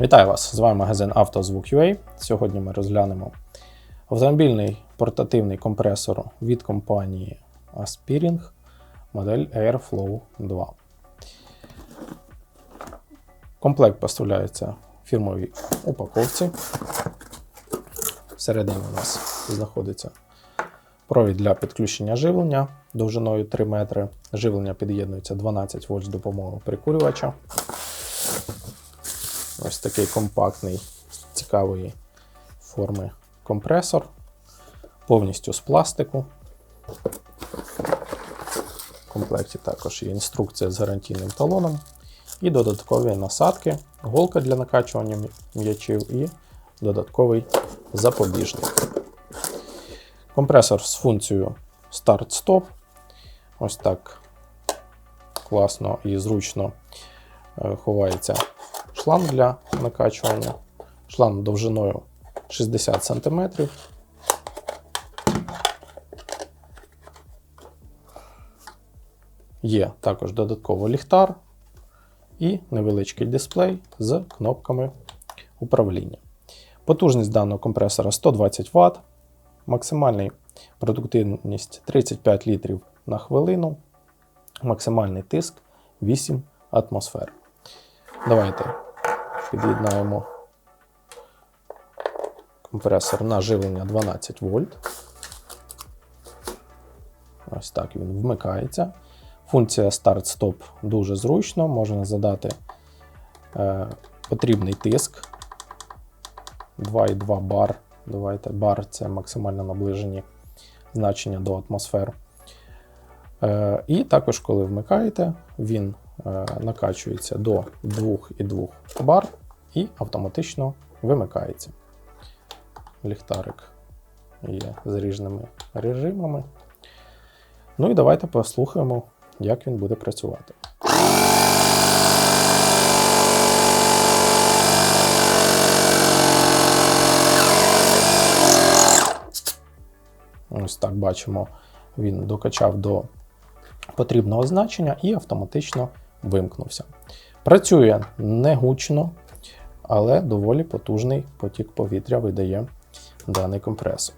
Вітаю вас! З вами магазин «Автозвук.UA». Сьогодні ми розглянемо автомобільний портативний компресор від компанії Aspiring модель Airflow 2. Комплект поставляється в фірмовій упаковці. Всередині у нас знаходиться провід для підключення живлення довжиною 3 метри. Живлення під'єднується 12 вольт з допомогою прикурювача. Ось такий компактний, цікавої форми компресор, повністю з пластику. В комплекті також є інструкція з гарантійним талоном і додаткові насадки, голка для накачування м'ячів і додатковий запобіжник. Компресор з функцією старт-стоп. Ось так класно і зручно е, ховається шланг для накачування. Шланг довжиною 60 см. Є також додатково ліхтар і невеличкий дисплей з кнопками управління. Потужність даного компресора 120 Вт, максимальна продуктивність 35 літрів на хвилину, максимальний тиск 8 атмосфер. Давайте під'єднаємо компресор на живлення 12 вольт. Ось так він вмикається. Функція старт-стоп дуже зручно, можна задати е, потрібний тиск 2,2 бар. Давайте бар це максимально наближені значення до атмосфер. Е, і також, коли вмикаєте, він накачується до 2,2 бар і автоматично вимикається. Ліхтарик є з різними режимами. Ну і давайте послухаємо, як він буде працювати. Ось так бачимо, він докачав до потрібного значення і автоматично вимкнувся. Працює не гучно, але доволі потужний потік повітря видає даний компресор.